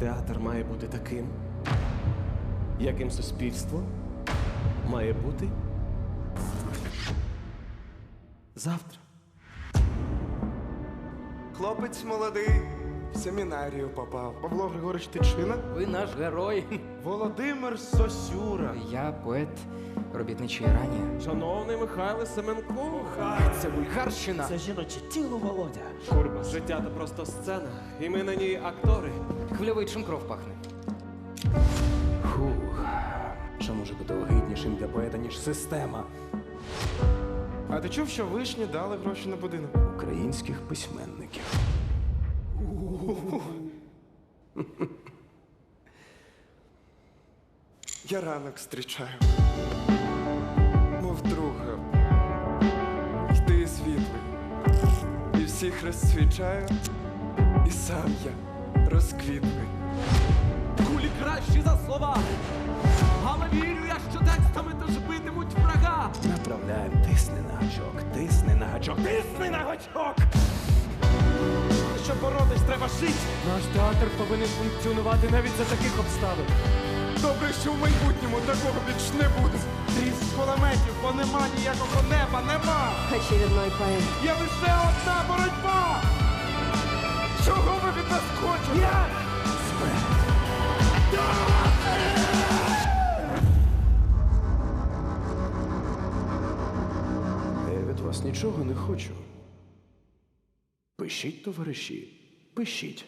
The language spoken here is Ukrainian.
Театр має бути таким, яким суспільство має бути завтра. Хлопець молодий, в семінарію попав. Павло Григорович Тичина. Ви наш герой. Володимир Сосюра. Я поет робітничої рані. Шановний Михайло Семенко, Це бульгарщина. це жіноче тіло Володя. Курба, життя то просто сцена, і ми на ній актори. Хвильовий чим кров пахне. Фух. Що може бути огиднішим для поета, ніж система А ти чув, що вишні дали гроші на будинок? українських письменників? Я ранок зустрічаю. Мов друга. Йти світлий. І всіх розсвічаю. І сам я розквітлий. Кулі кращі за слова. Але вірю я, що текстами тож битимуть врага. Направляємо, тисни на гачок, тисни на гачок, тисни на гачок! Треба жити. Наш театр повинен функціонувати навіть за таких обставин. Добре, що в майбутньому такого більш не буде. Тріск кулеметів, бо нема ніякого неба, нема! Очередной поэт. Є лише одна боротьба! Чого ви від нас хочете? Я від вас нічого не хочу. Пишіть, товариші, пишіть.